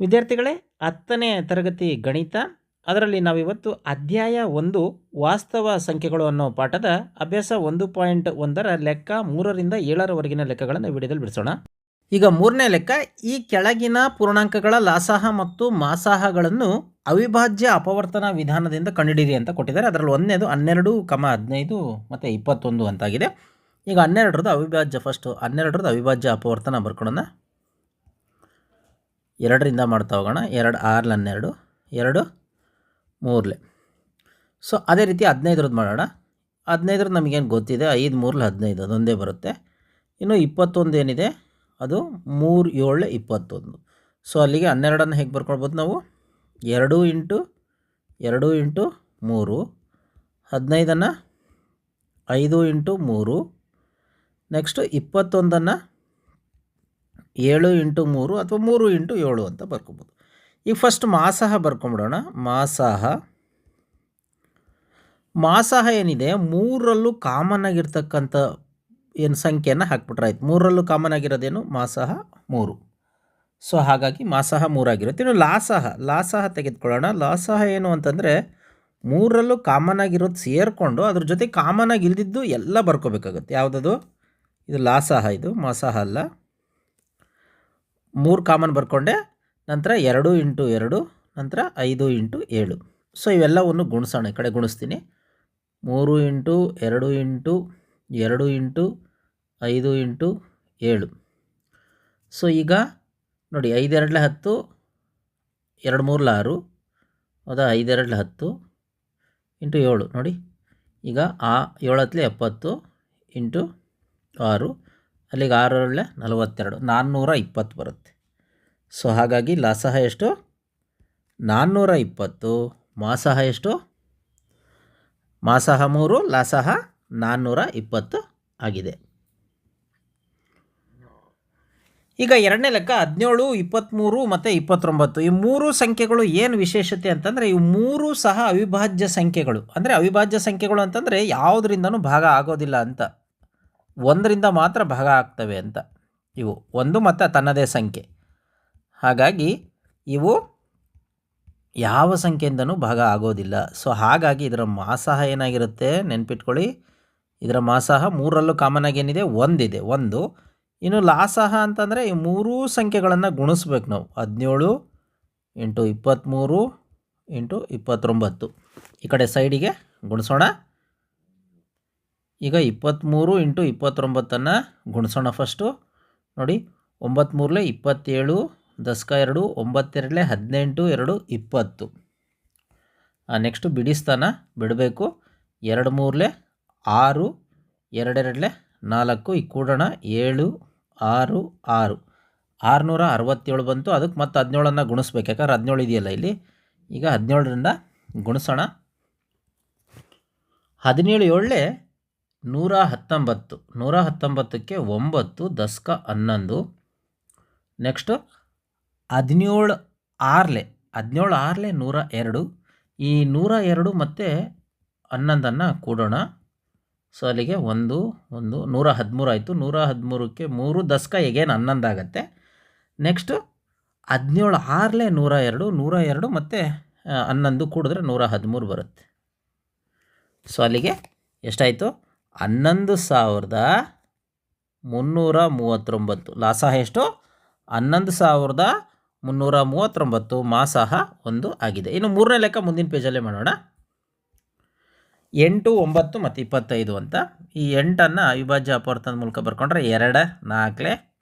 ವಿದ್ಯಾರ್ಥಿಗಳೇ, ಹತ್ತನೇ ತರಗತಿ ಗಣಿತ, ಅದರಲ್ಲಿ ನಾವಿವತ್ತು ಅಧ್ಯಾಯ ಒಂದು, ವಾಸ್ತವ ಸಂಖ್ಯೆಗಳು ಅನ್ನೋ ಪಾಠದ ಅಭ್ಯಾಸ ಒಂದು ಪಾಯಿಂಟ್ ಒಂದರ ಲೆಕ್ಕ ಮೂರರಿಂದ ಏಳರವರೆಗಿನ ಲೆಕ್ಕಗಳನ್ನು ವಿಡಿಯೋದಲ್ಲಿ ಬಿಡಿಸೋಣ. ಈಗ ಮೂರನೇ ಲೆಕ್ಕ, ಈ ಕೆಳಗಿನ ಪೂರ್ಣಾಂಕಗಳ ಲಾಸಾಹ ಮತ್ತು ಮಾಸಾಹಗಳನ್ನು ಅವಿಭಾಜ್ಯ ಅಪವರ್ತನ ವಿಧಾನದಿಂದ ಕಂಡುಹಿಡಿಯಿರಿ ಅಂತ ಕೊಟ್ಟಿದ್ದಾರೆ. ಅದರಲ್ಲಿ ಒಂದನೇದು ಹನ್ನೆರಡು, ಕಮ ಹದಿನೈದು ಮತ್ತು ಇಪ್ಪತ್ತೊಂದು ಅಂತಾಗಿದೆ. ಈಗ ಹನ್ನೆರಡರದ್ದು ಅವಿಭಾಜ್ಯ ಫಸ್ಟು ಹನ್ನೆರಡರದ್ದು ಅವಿಭಾಜ್ಯ ಅಪವರ್ತನ ಬರ್ಕೊಳ್ಳೋಣ. ಎರಡರಿಂದ ಮಾಡ್ತಾ ಹೋಗೋಣ. ಎರಡು ಆರ್ಲ ಹನ್ನೆರಡು, ಎರಡು ಮೂರಲೆ. ಸೊ ಅದೇ ರೀತಿ ಹದಿನೈದರದ್ದು ಮಾಡೋಣ. ಹದಿನೈದರದ್ದು ನಮಗೇನು ಗೊತ್ತಿದೆ? ಐದು ಮೂರಲ್ಲಿ ಹದಿನೈದು, ಅದೊಂದೇ ಬರುತ್ತೆ. ಇನ್ನು ಇಪ್ಪತ್ತೊಂದು ಏನಿದೆ? ಅದು ಮೂರು, ಏಳು, ಇಪ್ಪತ್ತೊಂದು. ಸೊ ಅಲ್ಲಿಗೆ ಹನ್ನೆರಡನ್ನು ಹೇಗೆ ಬರ್ಕೊಳ್ಬೋದು ನಾವು? ಎರಡು ಇಂಟು ಎರಡು ಇಂಟು ಮೂರು. ಹದಿನೈದನ್ನು ಐದು ಇಂಟು ಮೂರು. ನೆಕ್ಸ್ಟು ಇಪ್ಪತ್ತೊಂದನ್ನು ಏಳು ಇಂಟು ಮೂರು ಅಥವಾ ಮೂರು ಇಂಟು ಏಳು ಅಂತ ಬರ್ಕೊಬೋದು. ಈಗ ಫಸ್ಟ್ ಮಾಸಹ ಬರ್ಕೊಂಬಿಡೋಣ. ಮಾಸಾಹ. ಮಾಸಹ ಏನಿದೆ? ಮೂರರಲ್ಲೂ ಕಾಮನ್ ಆಗಿರ್ತಕ್ಕಂಥ ಏನು ಸಂಖ್ಯೆಯನ್ನು ಹಾಕ್ಬಿಟ್ರೆ ಆಯ್ತು ಮೂರರಲ್ಲೂ ಕಾಮನ್ ಆಗಿರೋದೇನು? ಮಾಸಹ ಮೂರು. ಸೊ ಹಾಗಾಗಿ ಮಾಸಹ ಮೂರಾಗಿರುತ್ತೆ ಇನ್ನು ಲಾಸಹ ಲಾಸಹ ತೆಗೆದುಕೊಳ್ಳೋಣ. ಲಾಸಹ ಏನು ಅಂತಂದರೆ ಮೂರರಲ್ಲೂ ಕಾಮನ್ ಆಗಿರೋದು ಸೇರಿಕೊಂಡು ಅದ್ರ ಜೊತೆ ಕಾಮನ್ ಆಗಿ ಇಲ್ದಿದ್ದು ಎಲ್ಲ ಬರ್ಕೋಬೇಕಾಗುತ್ತೆ. ಯಾವುದದು? ಇದು ಲಾಸಹ, ಇದು ಮಾಸಹ ಅಲ್ಲ. ಮೂರು ಕಾಮನ್ ಬರ್ಕೊಂಡೆ, ನಂತರ ಎರಡು ಇಂಟು ಎರಡು, ನಂತರ ಐದು ಇಂಟು ಏಳು. ಸೊ ಇವೆಲ್ಲವನ್ನು ಗುಣಿಸೋಣ, ಈ ಕಡೆ ಗುಣಿಸ್ತೀನಿ. ಮೂರು ಇಂಟು ಎರಡು ಇಂಟು ಎರಡು ಇಂಟು ಐದು ಇಂಟು ಏಳು. ಸೊ ಈಗ ನೋಡಿ ಐದೆರಡಲೆ ಹತ್ತು, ಎರಡು ಮೂರಲ ಆರು, ಹೌದಾ ಐದೆರಡಲೆ ಹತ್ತು ಇಂಟು ಏಳು. ನೋಡಿ, ಈಗ ಆ ಏಳತ್ತಲೆ ಎಪ್ಪತ್ತು ಇಂಟು ಆರು ಅಲ್ಲಿಗೆ ಆರರಲ್ಲೇ ನಲವತ್ತೆರಡು, ನಾನ್ನೂರ ಇಪ್ಪತ್ತು ಬರುತ್ತೆ. ಸೊ ಹಾಗಾಗಿ ಲಾಸಹ ಎಷ್ಟು? ನಾನ್ನೂರ ಇಪ್ಪತ್ತು ಮಾಸಹ ಎಷ್ಟು? ಮಾಸಹ ಮೂರು ಲಾಸಹ ನಾನ್ನೂರ ಇಪ್ಪತ್ತು ಆಗಿದೆ. ಈಗ ಎರಡನೇ ಲೆಕ್ಕ ಹದಿನೇಳು, ಇಪ್ಪತ್ತ್ಮೂರು ಮತ್ತು ಇಪ್ಪತ್ತೊಂಬತ್ತು. ಈ ಮೂರು ಸಂಖ್ಯೆಗಳು ಏನು ವಿಶೇಷತೆ ಅಂತಂದರೆ ಇವು ಮೂರು ಸಹ ಅವಿಭಾಜ್ಯ ಸಂಖ್ಯೆಗಳು. ಅಂದರೆ ಅವಿಭಾಜ್ಯ ಸಂಖ್ಯೆಗಳು ಅಂತಂದರೆ ಯಾವುದರಿಂದನೂ ಭಾಗ ಆಗೋದಿಲ್ಲ ಅಂತ. ಒಂದರಿಂದ ಮಾತ್ರ ಭಾಗ ಆಗ್ತವೆ ಅಂತ. ಇವು ಒಂದು ಮತ್ತು ತನ್ನದೇ ಸಂಖ್ಯೆ. ಹಾಗಾಗಿ ಇವು ಯಾವ ಸಂಖ್ಯೆಯಿಂದನೂ ಭಾಗ ಆಗೋದಿಲ್ಲ. ಸೊ ಹಾಗಾಗಿ ಇದರ ಮಾಸಹ ಏನಾಗಿರುತ್ತೆ ನೆನ್ಪಿಟ್ಕೊಳ್ಳಿ. ಇದರ ಮಾಸಹ ಮೂರರಲ್ಲೂ ಕಾಮನ್ ಆಗಿ ಏನಿದೆ? ಒಂದಿದೆ. ಒಂದು. ಇನ್ನು ಲಾಸಹ ಅಂತಂದರೆ ಈ ಮೂರೂ ಸಂಖ್ಯೆಗಳನ್ನು ಗುಣಿಸ್ಬೇಕು ನಾವು. ಹದಿನೇಳು ಇಂಟು ಇಪ್ಪತ್ತ್ಮೂರು ಇಂಟು ಇಪ್ಪತ್ತೊಂಬತ್ತು. ಈ ಕಡೆ ಸೈಡಿಗೆ ಗುಣಿಸೋಣ. ಈಗ ಇಪ್ಪತ್ತ್ಮೂರು ಇಂಟು ಇಪ್ಪತ್ತೊಂಬತ್ತನ್ನು ಗುಣಿಸೋಣ ಫಸ್ಟು ನೋಡಿ ಒಂಬತ್ತ್ಮೂರಲೆ ಇಪ್ಪತ್ತೇಳು, ದಸ್ಕ ಎರಡು ಒಂಬತ್ತೆರಡಲೆ ಹದಿನೆಂಟು, ಎರಡು, ಇಪ್ಪತ್ತು. ನೆಕ್ಸ್ಟು ಬಿಡಿಸ್ತಾನ ಬಿಡಬೇಕು. ಎರಡು ಮೂರಲೆ ಆರು ಎರಡೆರಡಲೆ ನಾಲ್ಕು ಈಗ ಕೂಡೋಣ ಏಳು, ಆರು ಆರು. ಆರುನೂರ ಅರವತ್ತೇಳು ಬಂತು, ಅದಕ್ಕೆ ಮತ್ತೆ ಹದಿನೇಳನ್ನು ಗುಣಿಸ್ಬೇಕು. ಯಾಕಂದ್ರೆ ಹದಿನೇಳು ಇದೆಯಲ್ಲ ಇಲ್ಲಿ. ಈಗ ಹದಿನೇಳರಿಂದ ಗುಣಿಸೋಣ. ಹದಿನೇಳು ಏಳಲೆ ನೂರ ಹತ್ತೊಂಬತ್ತು, ನೂರ ಹತ್ತೊಂಬತ್ತಕ್ಕೆ ಒಂಬತ್ತು, ದಸ್ಕ ಹನ್ನೊಂದು. ನೆಕ್ಸ್ಟು ಹದಿನೇಳು ಆರ್ಲೆ ಹದಿನೇಳು ಆರ್ಲೆ ನೂರ ಎರಡು. ಈ ನೂರ ಎರಡು ಮತ್ತು ಹನ್ನೊಂದನ್ನು ಕೂಡೋಣ. ಸೊ ಅಲ್ಲಿಗೆ ಒಂದು ಒಂದು, ನೂರ ಹದಿಮೂರು ಆಯಿತು. ನೂರ ಹದಿಮೂರಕ್ಕೆ ಮೂರು, ದಸ್ಕ ಎಗೇನು ಹನ್ನೊಂದು ಆಗುತ್ತೆ ನೆಕ್ಸ್ಟು ಹದಿನೇಳು ಆರ್ಲೆ ನೂರ ಎರಡು ನೂರ ಎರಡು ಮತ್ತು ಹನ್ನೊಂದು ಕೂಡಿದ್ರೆ ನೂರ ಹದಿಮೂರು ಬರುತ್ತೆ. ಸೊ ಅಲ್ಲಿಗೆ ಎಷ್ಟಾಯಿತು? ಹನ್ನೊಂದು ಸಾವಿರದ ಮುನ್ನೂರ ಮೂವತ್ತೊಂಬತ್ತು. ಲಾಸಹ ಎಷ್ಟು? ಹನ್ನೊಂದು ಸಾವಿರದ ಮುನ್ನೂರ ಮೂವತ್ತೊಂಬತ್ತು ಮಾಸಹ ಒಂದು ಆಗಿದೆ. ಇನ್ನು ಮೂರನೇ ಲೆಕ್ಕ ಮುಂದಿನ ಪೇಜಲ್ಲೇ ಮಾಡೋಣ. ಎಂಟು, ಒಂಬತ್ತು ಮತ್ತು ಇಪ್ಪತ್ತೈದು ಅಂತ. ಈ ಎಂಟನ್ನು ಅವಿಭಾಜ್ಯ ಅಪವರ್ತನದ ಮೂಲಕ ಬರ್ಕೊಂಡ್ರೆ ಎರಡು, ನಾಲ್ಕಲೆ,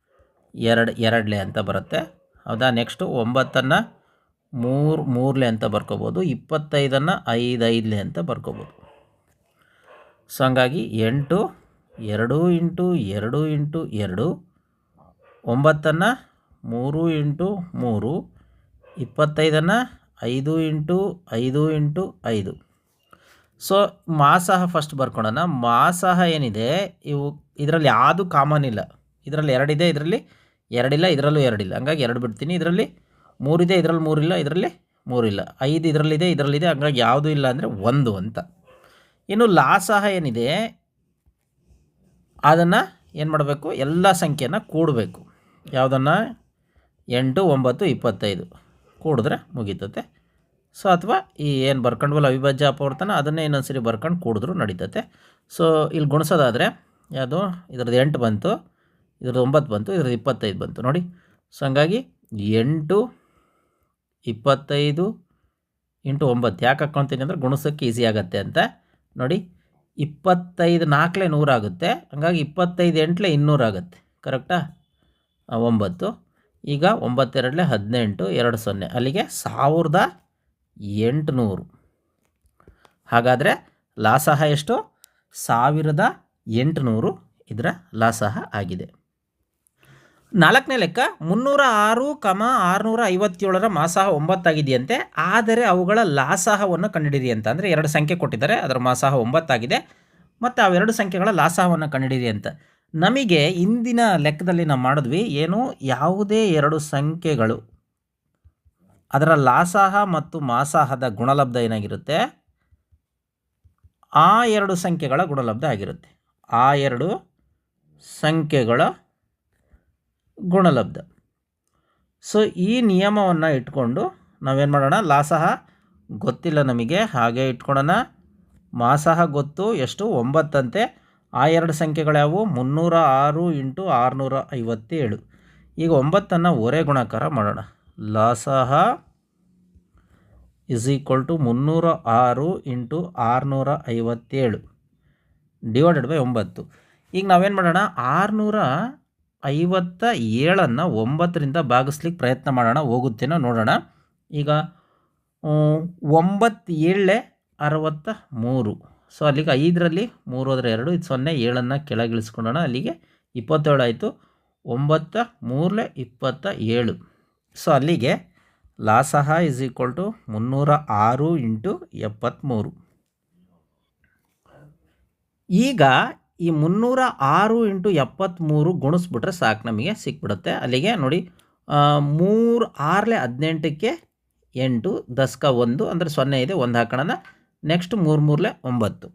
ಎರಡು, ಎರಡಲೆ ಅಂತ ಬರುತ್ತೆ. ಹೌದಾ? ನೆಕ್ಸ್ಟು ಒಂಬತ್ತನ್ನು ಮೂರು, ಮೂರಲೆ ಅಂತ ಬರ್ಕೋಬೋದು. ಇಪ್ಪತ್ತೈದನ್ನು ಐದು, ಐದಲೆ ಅಂತ ಬರ್ಕೋಬೋದು. ಸೊ ಹಂಗಾಗಿ ಎಂಟು, ಎರಡು ಇಂಟು ಎರಡು ಇಂಟು, ಎರಡು, ಒಂಬತ್ತನ್ನು ಮೂರು ಇಂಟು ಮೂರು, ಇಪ್ಪತ್ತೈದನ್ನು ಐದು ಇಂಟು ಐದು ಇಂಟು ಐದು. ಸೊ ಮಾಸಹ ಫಸ್ಟ್ ಬರ್ಕೊಳ್ಳೋಣ ಮಾಸಹ ಏನಿದೆ? ಇವು ಇದರಲ್ಲಿ ಯಾವುದು ಕಾಮನ್ ಇಲ್ಲ. ಇದರಲ್ಲಿ ಎರಡಿದೆ, ಇದರಲ್ಲಿ ಎರಡಿಲ್ಲ, ಇದರಲ್ಲೂ ಎರಡಿಲ್ಲ. ಹಂಗಾಗಿ ಎರಡು ಬಿಡ್ತೀನಿ. ಇದರಲ್ಲಿ ಮೂರಿದೆ, ಇದರಲ್ಲಿ ಮೂರಿಲ್ಲ ಇದರಲ್ಲಿ ಮೂರಿಲ್ಲ. ಐದು ಇದರಲ್ಲಿದೆ ಇದರಲ್ಲಿದೆ. ಹಂಗಾಗಿ ಯಾವುದೂ ಇಲ್ಲ ಅಂದರೆ ಒಂದು ಅಂತ. ಇನ್ನು ಲಾಸಹ ಏನಿದೆ, ಅದನ್ನು ಏನು ಮಾಡಬೇಕು? ಎಲ್ಲ ಸಂಖ್ಯೆನ ಕೂಡಬೇಕು. ಯಾವುದನ್ನು? ಎಂಟು, ಒಂಬತ್ತು, ಇಪ್ಪತ್ತೈದು. ಕೂಡಿದ್ರೆ ಮುಗೀತತೆ. ಸೊ ಅಥವಾ ಈ ಏನು ಬರ್ಕೊಂಡ್ವಲ್ಲ ಅವಿಭಾಜ್ಯ ಅಪವರ್ತನ, ಅದನ್ನೇ ಇನ್ನೊಂದು ಸರಿ ಬರ್ಕೊಂಡು ಕೂಡಿದ್ರು ನಡೀತತೆ. ಸೊ ಇಲ್ಲಿ ಗುಣಿಸೋದಾದರೆ, ಯಾವುದು? ಇದ್ರದ್ದು ಎಂಟು ಬಂತು, ಇದ್ರದ್ದು ಒಂಬತ್ತು ಬಂತು, ಇದ್ರದ್ದು ಇಪ್ಪತ್ತೈದು ಬಂತು. ನೋಡಿ. ಸೊ ಹಂಗಾಗಿ ಎಂಟು, ಇಪ್ಪತ್ತೈದು, ಇಂಟು ಒಂಬತ್ತು. ಯಾಕೆ ಹಾಕ್ಕೊತೀನಿ ಅಂದರೆ ಗುಣಿಸೋಕ್ಕೆ ಈಸಿ ಆಗುತ್ತೆ ಅಂತ. ನೋಡಿ, ಇಪ್ಪತ್ತೈದು ನಾಲ್ಕಲೇ ನೂರಾಗುತ್ತೆ ಹಂಗಾಗಿ ಇಪ್ಪತ್ತೈದು ಎಂಟಲೇ ಇನ್ನೂರಾಗುತ್ತೆ ಕರೆಕ್ಟಾ? ಒಂಬತ್ತು. ಈಗ ಒಂಬತ್ತೆರಡಲೆ ಹದಿನೆಂಟು, ಎರಡು ಸೊನ್ನೆ. ಅಲ್ಲಿಗೆ ಸಾವಿರದ ಎಂಟುನೂರು. ಹಾಗಾದರೆ ಲಾಸಹ ಎಷ್ಟು? ಸಾವಿರದ ಎಂಟುನೂರು ಇದರ ಲಾಸಹ ಆಗಿದೆ. ನಾಲ್ಕನೇ ಲೆಕ್ಕ, ಮುನ್ನೂರ ಆರು ಕಮ ಆರುನೂರ ಐವತ್ತೇಳರ ಮಾಸಾಹ ಒಂಬತ್ತಾಗಿದೆಯಂತೆ. ಆದರೆ ಅವುಗಳ ಲಾಸಾಹವನ್ನು ಕಂಡುಹಿಡಿರಿ ಅಂತ ಅಂದರೆ ಎರಡು ಸಂಖ್ಯೆ ಕೊಟ್ಟಿದ್ದಾರೆ, ಅದರ ಮಾಸಾಹ ಒಂಬತ್ತಾಗಿದೆ, ಮತ್ತು ಅವೆರಡು ಸಂಖ್ಯೆಗಳ ಲಾಸಾಹವನ್ನು ಕಂಡುಹಿಡಿರಿ ಅಂತ. ನಮಗೆ ಇಂದಿನ ಲೆಕ್ಕದಲ್ಲಿ ನಾವು ಮಾಡಿದ್ವಿ, ಏನು ಯಾವುದೇ ಎರಡು ಸಂಖ್ಯೆಗಳು, ಅದರ ಲಾಸಾಹ ಮತ್ತು ಮಾಸಾಹದ ಗುಣಲಬ್ಧ ಏನಾಗಿರುತ್ತೆ? ಆ ಎರಡು ಸಂಖ್ಯೆಗಳ ಗುಣಲಬ್ಧ ಆಗಿರುತ್ತೆ. ಆ ಎರಡು ಸಂಖ್ಯೆಗಳ ಗುಣಲಬ್ಧ. ಸೊ ಈ ನಿಯಮವನ್ನು ಇಟ್ಕೊಂಡು ನಾವೇನು ಮಾಡೋಣ? ಲಾಸಹ ಗೊತ್ತಿಲ್ಲ ನಮಗೆ, ಹಾಗೆ ಇಟ್ಕೊಳ್ಳೋಣ ಮಾಸಹ ಗೊತ್ತು, ಎಷ್ಟು? ಒಂಬತ್ತಂತೆ. ಆ ಎರಡು ಸಂಖ್ಯೆಗಳ್ಯಾವು ಮುನ್ನೂರ ಆರು ಇಂಟು ಆರುನೂರ ಐವತ್ತೇಳು. ಈಗ ಒಂಬತ್ತನ್ನು ಒರೆ ಗುಣಾಕಾರ ಮಾಡೋಣ. ಲಾಸಹ ಇಸ್ ಈಕ್ವಲ್ ಟು ಮುನ್ನೂರ ಆರು ಇಂಟು ಆರುನೂರ ಐವತ್ತೇಳು. ಡಿವೈಡೆಡ್ ಬೈ ಒಂಬತ್ತು. ಈಗ ನಾವೇನು ಮಾಡೋಣ? ಆರುನೂರ ಐವತ್ತ ಏಳನ್ನು ಒಂಬತ್ತರಿಂದ ಭಾಗಿಸ್ಲಿಕ್ಕೆ ಪ್ರಯತ್ನ ಮಾಡೋಣ, ಹೋಗುತ್ತೇನೋ ನೋಡೋಣ. ಈಗ ಒಂಬತ್ತು ಏಳೆ ಅರವತ್ತ ಮೂರು. ಸೊ ಅಲ್ಲಿಗೆ ಐದರಲ್ಲಿ ಮೂರು ಹೋದರೆ ಎರಡು, ಇದು ಸೊನ್ನೆ ಏಳನ್ನು ಕೆಳಗಿಳಿಸ್ಕೊಳ್ಳೋಣ ಅಲ್ಲಿಗೆ ಇಪ್ಪತ್ತೇಳು ಆಯಿತು, ಒಂಬತ್ತ ಮೂರಲೆ ಇಪ್ಪತ್ತ ಏಳು. ಸೊ ಅಲ್ಲಿಗೆ ಲಾಸಹ ಇಸ್ ಈಕ್ವಲ್ ಟು ಮುನ್ನೂರ ಆರು ಇಂಟು ಎಪ್ಪತ್ತ್ಮೂರು ಈಗ ಈ ಮುನ್ನೂರ ಆರು ಇಂಟು ಎಪ್ಪತ್ತ್ಮೂರು ಗುಣಿಸ್ಬಿಟ್ರೆ ಸಾಕು ನಮಗೆ, ಸಿಕ್ಬಿಡುತ್ತೆ. ಅಲ್ಲಿಗೆ ನೋಡಿ ಮೂರು ಆರಲೆ ಹದಿನೆಂಟಕ್ಕೆ ಎಂಟು, ದಸ್ಕ ಒಂದು, ಅಂದರೆ ಸೊನ್ನೆ ಇದೆ, ಒಂದು ಹಾಕೋಣ ನೆಕ್ಸ್ಟ್ ಮೂರು ಮೂರಲೆ ಒಂಬತ್ತು.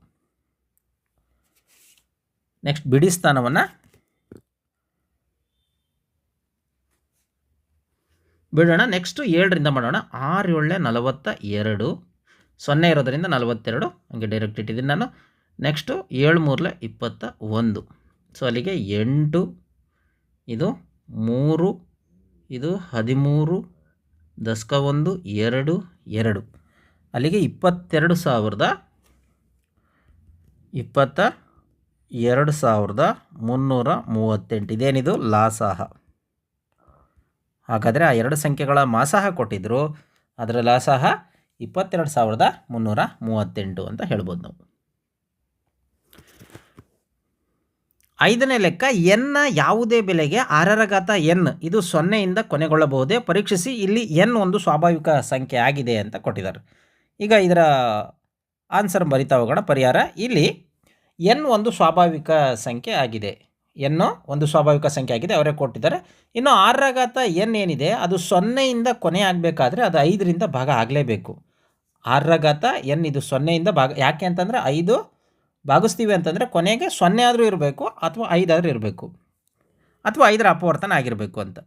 ನೆಕ್ಸ್ಟ್ ಬಿಡಿ ಸ್ಥಾನವನ್ನು. ಬಿಡೋಣ, ನೆಕ್ಸ್ಟು ಏಳರಿಂದ ಮಾಡೋಣ. ಆರು ಏಳಲೆ ನಲವತ್ತ ಎರಡು, ಸೊನ್ನೆ ಇರೋದರಿಂದ ನಲವತ್ತೆರಡು. ಹಂಗೆ ಡೈರೆಕ್ಟ್ ಇಟ್ಟಿದ್ದೀನಿ ನಾನು. ನೆಕ್ಸ್ಟು ಏಳು ಮೂರಲ ಇಪ್ಪತ್ತ ಒಂದು. ಸೊ ಅಲ್ಲಿಗೆ ಎಂಟು, ಇದು ಮೂರು, ಇದು ಹದಿಮೂರು, ದಶಕ ಒಂದು, ಎರಡು ಎರಡು. ಅಲ್ಲಿಗೆ ಇಪ್ಪತ್ತೆರಡು ಸಾವಿರದ, ಇಪ್ಪತ್ತ ಎರಡು ಸಾವಿರದ ಮುನ್ನೂರ ಮೂವತ್ತೆಂಟು. ಇದೇನಿದು? ಲಾಸಾಹ. ಹಾಗಾದರೆ ಆ ಎರಡು ಸಂಖ್ಯೆಗಳ ಮಾಸಾಹ ಕೊಟ್ಟಿದ್ದರು ಅದರ ಲಾಸಾಹ ಇಪ್ಪತ್ತೆರಡು ಸಾವಿರದ ಮುನ್ನೂರ ಮೂವತ್ತೆಂಟು ಅಂತ ಹೇಳ್ಬೋದು ನಾವು. ಐದನೇ ಲೆಕ್ಕ ಎನ್ನ ಯಾವುದೇ ಬೆಲೆಗೆ ಆರರ ಘಾತ ಎನ್. ಇದು ಸೊನ್ನೆಯಿಂದ ಕೊನೆಗೊಳ್ಳಬಹುದೇ? ಪರೀಕ್ಷಿಸಿ, ಇಲ್ಲಿ ಎನ್ ಒಂದು ಸ್ವಾಭಾವಿಕ ಸಂಖ್ಯೆ ಆಗಿದೆ ಅಂತ ಕೊಟ್ಟಿದ್ದಾರೆ. ಈಗ ಇದರ ಆನ್ಸರ್ ಬರಿತಾ ಹೋಗೋಣ. ಪರಿಹಾರ, ಇಲ್ಲಿ ಎನ್ ಒಂದು ಸ್ವಾಭಾವಿಕ ಸಂಖ್ಯೆ ಆಗಿದೆ. ಎನ್ನು ಒಂದು ಸ್ವಾಭಾವಿಕ ಸಂಖ್ಯೆ ಆಗಿದೆ, ಅವರೇ ಕೊಟ್ಟಿದ್ದಾರೆ. ಇನ್ನು ಆರರ ಘಾತ ಎನ್ ಏನಿದೆ? ಅದು ಸೊನ್ನೆಯಿಂದ ಕೊನೆ ಆಗಬೇಕಾದ್ರೆ ಅದು ಐದರಿಂದ ಭಾಗ ಆಗಲೇಬೇಕು. ಆರರ ಘಾತ ಎನ್ ಇದು ಸೊನ್ನೆಯಿಂದ ಭಾಗ, ಯಾಕೆ ಅಂತಂದರೆ ಐದು ಭಾಗಿಸ್ತೀವಿ ಅಂತಂದರೆ ಕೊನೆಗೆ ಸೊನ್ನೆ ಆದರೂ ಇರಬೇಕು ಅಥವಾ ಐದಾದರೂ ಇರಬೇಕು. ಅಥವಾ ಐದರ ಅಪವರ್ತನ ಆಗಿರಬೇಕು ಅಂತ.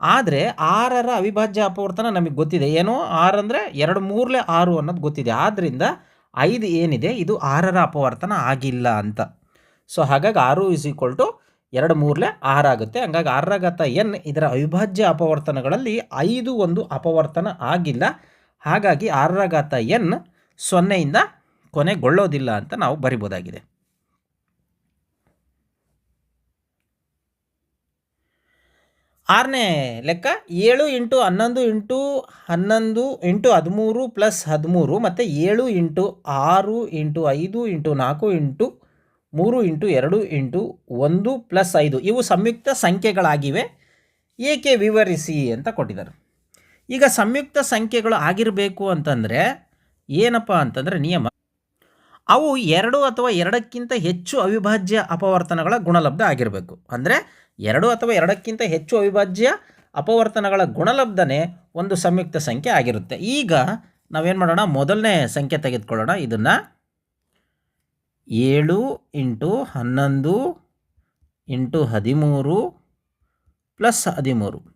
ಆದರೆ ಆರರ ಅವಿಭಾಜ್ಯ ಅಪವರ್ತನ ನಮಗೆ ಗೊತ್ತಿದೆ. ಏನು ಆರು ಅಂದರೆ ಎರಡು ಮೂರಲೆ ಆರು ಅನ್ನೋದು ಗೊತ್ತಿದೆ. ಆದ್ದರಿಂದ ಐದು ಏನಿದೆ? ಇದು ಆರರ ಅಪವರ್ತನ ಆಗಿಲ್ಲ ಅಂತ. ಸೊ ಹಾಗಾಗಿ ಆರು ಇಸ್ ಈಕ್ವಲ್ ಟು ಎರಡು ಮೂರಲೆ ಆರಾಗುತ್ತೆ ಹಂಗಾಗಿ ಆರರ ಘಾತ ಎನ್ ಇದರ ಅವಿಭಾಜ್ಯ ಅಪವರ್ತನಗಳಲ್ಲಿ ಐದು ಒಂದು ಅಪವರ್ತನ ಆಗಿಲ್ಲ. ಹಾಗಾಗಿ ಆರರ ಘಾತ ಎನ್ ಸೊನ್ನೆಯಿಂದ ಕೊನೆಗೊಳ್ಳೋದಿಲ್ಲ ಅಂತ ನಾವು ಬರಿಬೋದಾಗಿದೆ. ಆರನೇ ಲೆಕ್ಕ, ಏಳು ಇಂಟು ಹನ್ನೊಂದು ಇಂಟು ಹನ್ನೊಂದು ಇಂಟು ಹದಿಮೂರು ಪ್ಲಸ್ ಹದಿಮೂರು ಮತ್ತು ಏಳು ಇಂಟು ಆರು ಇಂಟು ಐದು ಇಂಟು ನಾಲ್ಕು ಇಂಟು ಮೂರು ಇಂಟು ಎರಡು ಇಂಟು ಒಂದು ಪ್ಲಸ್ ಐದು ಇವು ಸಂಯುಕ್ತ ಸಂಖ್ಯೆಗಳಾಗಿವೆ. ಏಕೆ ವಿವರಿಸಿ ಅಂತ ಕೊಟ್ಟಿದ್ದಾರೆ. ಈಗ ಸಂಯುಕ್ತ ಸಂಖ್ಯೆಗಳು ಆಗಿರಬೇಕು ಅಂತಂದರೆ ಏನಪ್ಪ ಅಂತಂದರೆ ನಿಯಮ. ಅವು ಎರಡು ಅಥವಾ ಎರಡಕ್ಕಿಂತ ಹೆಚ್ಚು ಅವಿಭಾಜ್ಯ ಅಪವರ್ತನಗಳ ಗುಣಲಬ್ಧ ಆಗಿರಬೇಕು. ಅಂದರೆ ಎರಡು ಅಥವಾ ಎರಡಕ್ಕಿಂತ ಹೆಚ್ಚು ಅವಿಭಾಜ್ಯ ಅಪವರ್ತನಗಳ ಗುಣಲಬ್ಧನೇ ಒಂದು ಸಂಯುಕ್ತ ಸಂಖ್ಯೆ ಆಗಿರುತ್ತೆ. ಈಗ ನಾವೇನು ಮಾಡೋಣ? ಮೊದಲನೇ ಸಂಖ್ಯೆ ತೆಗೆದುಕೊಳ್ಳೋಣ. ಇದನ್ನು ಏಳು ಇಂಟು ಹನ್ನೊಂದು ಇಂಟು ಹದಿಮೂರು ಪ್ಲಸ್ ಹದಿಮೂರು.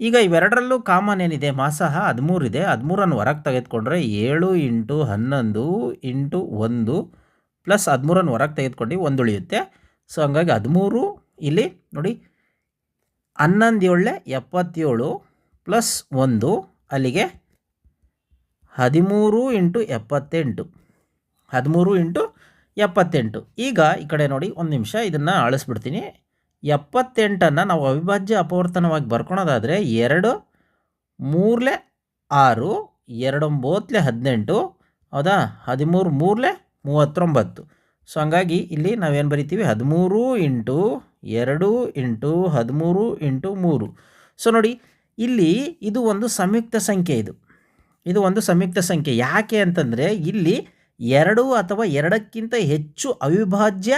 ಈಗ ಇವೆರಡರಲ್ಲೂ ಕಾಮನ್ ಏನಿದೆ? ಮಾಸಹ ಹದಿಮೂರು ಇದೆ. ಹದಿಮೂರನ್ನು ಹೊರಗೆ ತೆಗೆದುಕೊಂಡ್ರೆ ಏಳು ಇಂಟು ಹನ್ನೊಂದು ಇಂಟು ಒಂದು ಪ್ಲಸ್ ಹದಿಮೂರನ್ನು ಹೊರಗೆ ತೆಗೆದುಕೊಂಡು ಒಂದು ಉಳಿಯುತ್ತೆ. ಸೊ, ಹಂಗಾಗಿ ಹದಿಮೂರು ಇಲ್ಲಿ ನೋಡಿ ಹನ್ನೊಂದು ಏಳೆ ಎಪ್ಪತ್ತೇಳು ಪ್ಲಸ್ ಒಂದು ಅಲ್ಲಿಗೆ ಹದಿಮೂರು ಇಂಟು ಎಪ್ಪತ್ತೆಂಟು. ಹದಿಮೂರು ಇಂಟು ಎಪ್ಪತ್ತೆಂಟು. ಈಗ ಈ ಕಡೆ ನೋಡಿ ಒಂದು ನಿಮಿಷ, ಇದನ್ನು ಅಳಿಸ್ಬಿಡ್ತೀನಿ ಎಪ್ಪತ್ತೆಂಟನ್ನು ನಾವು ಅವಿಭಾಜ್ಯ ಅಪವರ್ತನವಾಗಿ ಬರ್ಕೊಳೋದಾದರೆ ಎರಡು, ಮೂರಲೆ ಆರು ಎರಡು ಒಂಬತ್ತಲೆ ಹದಿನೆಂಟು, ಹೌದಾ? ಹದಿಮೂರು, ಮೂರಲೆ ಮೂವತ್ತೊಂಬತ್ತು. ಸೊ ಹಂಗಾಗಿ ಇಲ್ಲಿ ನಾವೇನು ಬರಿತೀವಿ? ಹದಿಮೂರು ಇಂಟು ಎರಡು ಇಂಟು ಹದಿಮೂರು ಇಂಟು ಮೂರು. ಸೊ ನೋಡಿ, ಇಲ್ಲಿ ಇದು ಒಂದು ಸಂಯುಕ್ತ ಸಂಖ್ಯೆ ಇದು. ಇದು ಒಂದು ಸಂಯುಕ್ತ ಸಂಖ್ಯೆ. ಯಾಕೆ ಅಂತಂದರೆ ಇಲ್ಲಿ ಎರಡು ಅಥವಾ ಎರಡಕ್ಕಿಂತ ಹೆಚ್ಚು ಅವಿಭಾಜ್ಯ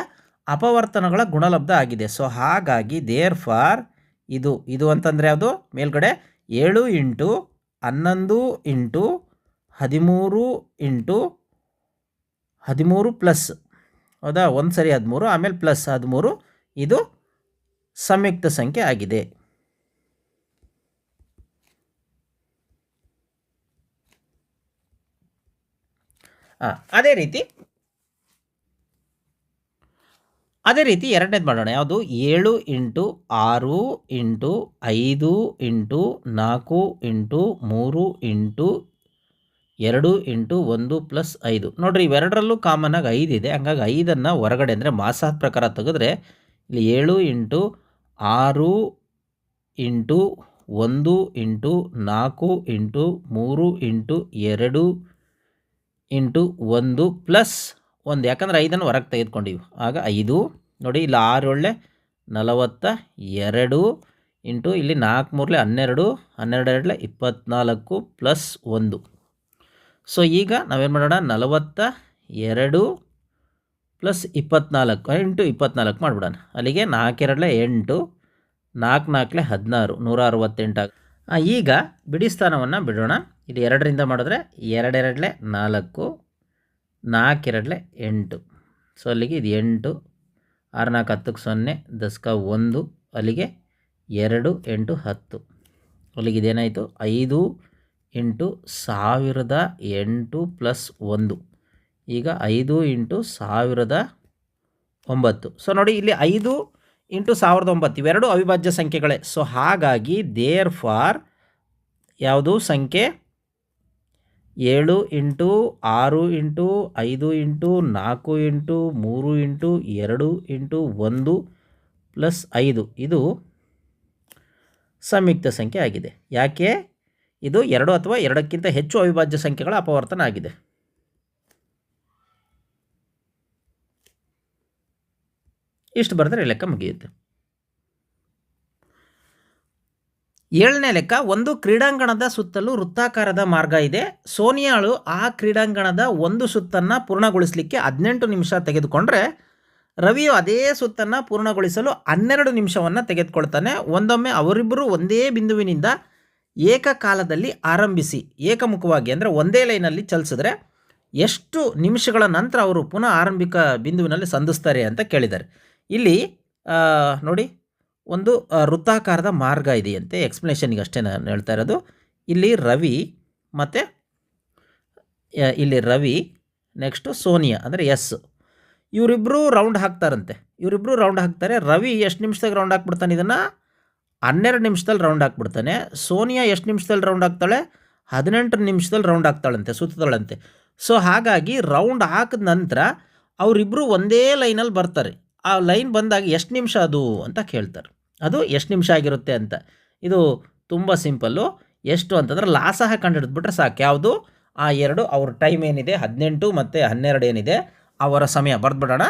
ಅಪವರ್ತನಗಳ ಗುಣಲಬ್ಧ ಆಗಿದೆ. ಸೊ ಹಾಗಾಗಿ ದೇರ್ ಫಾರ್ ಇದು ಇದು ಅಂತಂದರೆ ಅದು ಮೇಲ್ಗಡೆ ಏಳು ಇಂಟು ಹನ್ನೊಂದು ಇಂಟು ಹದಿಮೂರು ಇಂಟು ಹದಿಮೂರು ಪ್ಲಸ್ ಹೌದಾ? ಒಂದು ಸರಿ ಹದಿಮೂರು, ಆಮೇಲೆ ಪ್ಲಸ್ ಹದಿಮೂರು. ಇದು ಸಂಯುಕ್ತ ಸಂಖ್ಯೆ ಆಗಿದೆ. ಅದೇ ರೀತಿ ಅದೇ ರೀತಿ ಎರಡನೇದು ಮಾಡೋಣ. ಯಾವುದು? ಏಳು ಇಂಟು ಆರು ಇಂಟು ಐದು ಇಂಟು ನಾಲ್ಕು ಇಂಟು ಮೂರು ಇಂಟು ಎರಡು ಇಂಟು ಒಂದು ಪ್ಲಸ್ ಐದು. ನೋಡಿರಿ, ಇವೆರಡರಲ್ಲೂ ಕಾಮನಾಗಿ ಐದು ಇದೆ. ಹಂಗಾಗಿ ಐದನ್ನು ಹೊರಗಡೆ ಅಂದರೆ ಮಾಸಾತ್ ಪ್ರಕಾರ ತೆಗೆದ್ರೆ ಇಲ್ಲಿ ಏಳು ಇಂಟು ಆರು ಇಂಟು ಒಂದು ಇಂಟು ನಾಲ್ಕು ಇಂಟು ಮೂರು ಇಂಟು ಎರಡು ಇಂಟು ಒಂದು ಪ್ಲಸ್ ಒಂದು, ಯಾಕಂದರೆ ಐದನ್ನು ಹೊರಗೆ ತೆಗೆದುಕೊಂಡಿವಿ. ಆಗ ಐದು, ನೋಡಿ ಇಲ್ಲಿ ಆರು ಒಳ್ಳೆ, ನಲವತ್ತ ಎರಡು ಇಂಟು ಇಲ್ಲಿ ನಾಲ್ಕು ಮೂರಲೆ ಹನ್ನೆರಡು ಹನ್ನೆರಡು ಎರಡಲೆ ಪ್ಲಸ್ ಒಂದು. ಸೊ ಈಗ ನಾವೇನು ಮಾಡೋಣ? ನಲವತ್ತ ಎರಡು ಪ್ಲಸ್ ಇಪ್ಪತ್ನಾಲ್ಕು ಇಂಟು ಇಪ್ಪತ್ನಾಲ್ಕು ಮಾಡಿಬಿಡೋಣ. ಅಲ್ಲಿಗೆ ನಾಲ್ಕೆರಡಲೆ ಎಂಟು, ನಾಲ್ಕು ನಾಲ್ಕಲೆ ಹದಿನಾರು, ನೂರ ಅರವತ್ತೆಂಟು ಈಗ ಬಿಡಿ ಸ್ಥಾನವನ್ನು ಬಿಡೋಣ. ಇಲ್ಲಿ ಎರಡರಿಂದ ಮಾಡಿದ್ರೆ ಎರಡೆರಡಲೆ ನಾಲ್ಕು ನಾಲ್ಕೆರಡಲೆ ಎಂಟು. ಸೊ ಅಲ್ಲಿಗೆ ಇದು ಎಂಟು ಆರು ನಾಲ್ಕು ಹತ್ತಕ್ಕೆ ಸೊನ್ನೆ, ದಸ್ಕ ಒಂದು, ಅಲ್ಲಿಗೆ ಎರಡು ಎಂಟು ಹತ್ತು. ಅಲ್ಲಿಗೆ ಇದೇನಾಯಿತು? ಐದು ಇಂಟು ಸಾವಿರದ ಎಂಟು ಪ್ಲಸ್ ಒಂದು. ಈಗ ಐದು ಇಂಟು ಸಾವಿರದ ಒಂಬತ್ತು. ಸೊ ನೋಡಿ, ಇಲ್ಲಿ ಐದು ಇಂಟು ಸಾವಿರದ ಒಂಬತ್ತು, ಇವೆರಡು ಅವಿಭಾಜ್ಯ ಸಂಖ್ಯೆಗಳೇ. ಸೊ ಹಾಗಾಗಿ ದೇರ್ ಫಾರ್ ಯಾವುದು ಸಂಖ್ಯೆ ಏಳು ಇಂಟು ಆರು ಇಂಟು ಐದು ಇಂಟು ನಾಲ್ಕು ಇಂಟು ಮೂರು ಇಂಟು ಎರಡು ಇಂಟು ಒಂದು ಪ್ಲಸ್ ಐದು. ಇದು ಸಂಯುಕ್ತ ಸಂಖ್ಯೆ ಆಗಿದೆ. ಯಾಕೆ? ಇದು ಎರಡು ಅಥವಾ ಎರಡಕ್ಕಿಂತ ಹೆಚ್ಚು ಅವಿಭಾಜ್ಯ ಸಂಖ್ಯೆಗಳ ಅಪವರ್ತನ ಆಗಿದೆ. ಇಷ್ಟು ಬರೆದ್ರೆ ಲೆಕ್ಕ ಮುಗಿಯುತ್ತೆ. ಏಳನೇ ಲೆಕ್ಕ, ಒಂದು ಕ್ರೀಡಾಂಗಣದ ಸುತ್ತಲೂ ವೃತ್ತಾಕಾರದ ಮಾರ್ಗ ಇದೆ. ಸೋನಿಯಾಳು ಆ ಕ್ರೀಡಾಂಗಣದ ಒಂದು ಸುತ್ತನ್ನು ಪೂರ್ಣಗೊಳಿಸಲಿಕ್ಕೆ ಹದಿನೆಂಟು ನಿಮಿಷ ತೆಗೆದುಕೊಂಡ್ರೆ, ರವಿಯು ಅದೇ ಸುತ್ತನ್ನು ಪೂರ್ಣಗೊಳಿಸಲು ಹನ್ನೆರಡು ನಿಮಿಷವನ್ನು ತೆಗೆದುಕೊಳ್ತಾನೆ. ಒಂದೊಮ್ಮೆ ಅವರಿಬ್ಬರು ಒಂದೇ ಬಿಂದುವಿನಿಂದ ಏಕಕಾಲದಲ್ಲಿ ಆರಂಭಿಸಿ, ಏಕಮುಖವಾಗಿ ಅಂದರೆ ಒಂದೇ ಲೈನಲ್ಲಿ ಚಲಿಸಿದ್ರೆ ಎಷ್ಟು ನಿಮಿಷಗಳ ನಂತರ ಅವರು ಪುನಃ ಆರಂಭಿಕ ಬಿಂದುವಿನಲ್ಲಿ ಸಂಧಿಸ್ತಾರೆ ಅಂತ ಕೇಳಿದ್ದಾರೆ. ಇಲ್ಲಿ ನೋಡಿ. ಒಂದು ವೃತ್ತಾಕಾರದ ಮಾರ್ಗ ಇದೆಯಂತೆ ಎಕ್ಸ್ಪ್ಲನೇಷನ್ಗೆ ಅಷ್ಟೇ ನಾನು ಹೇಳ್ತಾ ಇರೋದು. ಇಲ್ಲಿ ರವಿ ಮತ್ತು ಇಲ್ಲಿ ರವಿ ನೆಕ್ಸ್ಟು ಸೋನಿಯಾ, ಅಂದರೆ ಎಸ್. ಇವರಿಬ್ಬರು ರೌಂಡ್ ಹಾಕ್ತಾರಂತೆ. ಇವರಿಬ್ಬರು ರೌಂಡ್ ಹಾಕ್ತಾರೆ. ರವಿ ಎಷ್ಟು ನಿಮಿಷದಾಗ ರೌಂಡ್ ಹಾಕ್ಬಿಡ್ತಾನೆ ಇದನ್ನು? ಹನ್ನೆರಡು ನಿಮಿಷದಲ್ಲಿ ರೌಂಡ್ ಹಾಕ್ಬಿಡ್ತಾನೆ. ಸೋನಿಯಾ ಎಷ್ಟು ನಿಮಿಷದಲ್ಲಿ ರೌಂಡ್ ಹಾಕ್ತಾಳೆ? ಹದಿನೆಂಟು ನಿಮಿಷದಲ್ಲಿ ರೌಂಡ್ ಹಾಕ್ತಾಳಂತೆ ಸುತ್ತದಳಂತೆ ಸೊ ಹಾಗಾಗಿ ರೌಂಡ್ ಹಾಕಿದ ನಂತರ ಅವರಿಬ್ಬರು ಒಂದೇ ಲೈನಲ್ಲಿ ಬರ್ತಾರೆ. ಆ ಲೈನ್ ಬಂದಾಗ ಎಷ್ಟು ನಿಮಿಷ ಅದು ಅಂತ ಕೇಳ್ತಾರೆ. ಅದು ಎಷ್ಟು ನಿಮಿಷ ಆಗಿರುತ್ತೆ ಅಂತ. ಇದು ತುಂಬ ಸಿಂಪಲ್ಲು. ಎಷ್ಟು ಅಂತಂದ್ರೆ ಲಾಸಹ ಕಂಡು ಹಿಡಿದ್ಬಿಟ್ರೆ ಸಾಕು. ಯಾವುದು? ಆ ಎರಡು, ಅವ್ರ ಟೈಮ್ ಏನಿದೆ? ಹದಿನೆಂಟು ಮತ್ತು ಹನ್ನೆರಡು ಏನಿದೆ? ಅವರ ಸಮಯ. ಬರೆದ್ಬಿಡೋಣ.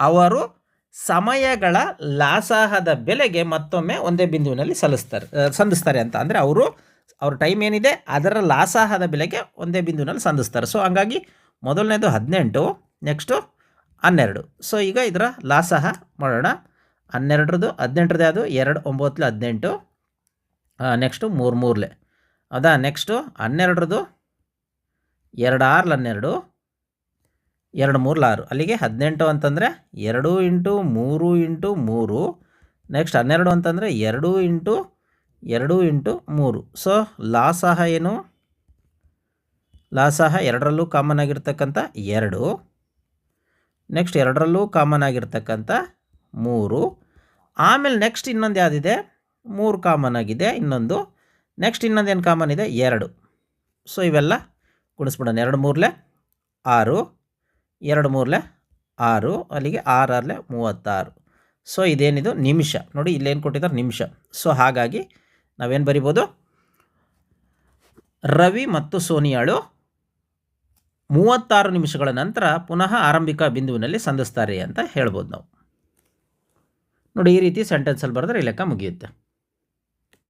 ಅವರು ಸಮಯಗಳ ಲಾಸಾಹದ ಬೆಲೆಗೆ ಮತ್ತೊಮ್ಮೆ ಒಂದೇ ಬಿಂದುವಿನಲ್ಲಿ ಸಲ್ಲಿಸ್ತಾರೆ ಸಂಧಿಸ್ತಾರೆ ಅಂತ. ಅಂದರೆ ಅವರು, ಅವ್ರ ಟೈಮ್ ಏನಿದೆ? ಅದರ ಲಾಸಾಹದ ಬೆಲೆಗೆ ಒಂದೇ ಬಿಂದುವಿನಲ್ಲಿ ಸಂಧಿಸ್ತಾರೆ. ಸೊ ಹಂಗಾಗಿ ಮೊದಲನೇದು ಹದಿನೆಂಟು, ನೆಕ್ಸ್ಟು ಹನ್ನೆರಡು. ಸೊ ಈಗ ಇದರ ಲಾಸಾಹ ಮಾಡೋಣ. ಹನ್ನೆರಡರದು ಹದಿನೆಂಟರದ್ದು ಅದು, ಎರಡು ಒಂಬತ್ತಲೆ ಹದಿನೆಂಟು ನೆಕ್ಸ್ಟು ಮೂರು, ಮೂರಲೆ. ಅದಾ ನೆಕ್ಸ್ಟು ಹನ್ನೆರಡರದು ಎರಡು, ಆರ್ಲ ಹನ್ನೆರಡು, ಎರಡು, ಮೂರ್ಲ ಆರು. ಅಲ್ಲಿಗೆ ಹದಿನೆಂಟು ಅಂತಂದರೆ ಎರಡು ಇಂಟು ಮೂರು ಇಂಟು ಮೂರು. ನೆಕ್ಸ್ಟ್ ಹನ್ನೆರಡು ಅಂತಂದರೆ ಎರಡು ಇಂಟು ಎರಡು ಇಂಟು ಮೂರು. ಸೊ ಲಾಸಹ ಏನು? ಲಾಸಹ ಎರಡರಲ್ಲೂ ಕಾಮನ್ ಆಗಿರ್ತಕ್ಕಂಥ ಎರಡು. ನೆಕ್ಸ್ಟ್ ಎರಡರಲ್ಲೂ ಕಾಮನ್ ಆಗಿರ್ತಕ್ಕಂಥ ಮೂರು. ಆಮೇಲೆ ನೆಕ್ಸ್ಟ್ ಇನ್ನೊಂದು ಯಾವುದಿದೆ? ಮೂರು ಕಾಮನ್ ಆಗಿದೆ, ಇನ್ನೊಂದು. ನೆಕ್ಸ್ಟ್ ಇನ್ನೊಂದು ಏನು ಕಾಮನ್ ಇದೆ? ಎರಡು. ಸೊ ಇವೆಲ್ಲ ಗುಣಿಸ್ಬಿಡೋಣ. ಎರಡು ಮೂರಲೆ ಆರು, ಎರಡು ಮೂರಲೆ ಆರು, ಅಲ್ಲಿಗೆ ಆರಲ್ಲೇ ಮೂವತ್ತಾರು. ಸೊ ಇದೇನಿದು? ನಿಮಿಷ. ನೋಡಿ, ಇಲ್ಲೇನು ಕೊಟ್ಟಿದ್ದಾರೆ? ನಿಮಿಷ. ಸೊ ಹಾಗಾಗಿ ನಾವೇನು ಬರಿಬೋದು? ರವಿ ಮತ್ತು ಸೋನಿಯಾಳು ಮೂವತ್ತಾರು ನಿಮಿಷಗಳ ನಂತರ ಪುನಃ ಆರಂಭಿಕ ಬಿಂದುವಿನಲ್ಲಿ ಸಂಧಿಸ್ತಾರೆ ಅಂತ ಹೇಳ್ಬೋದು ನಾವು. ನೋಡಿ ಈ ರೀತಿ ಸೆಂಟೆನ್ಸಲ್ಲಿ ಬರೆದ್ರೆ ಈ ಲೆಕ್ಕ ಮುಗಿಯುತ್ತೆ.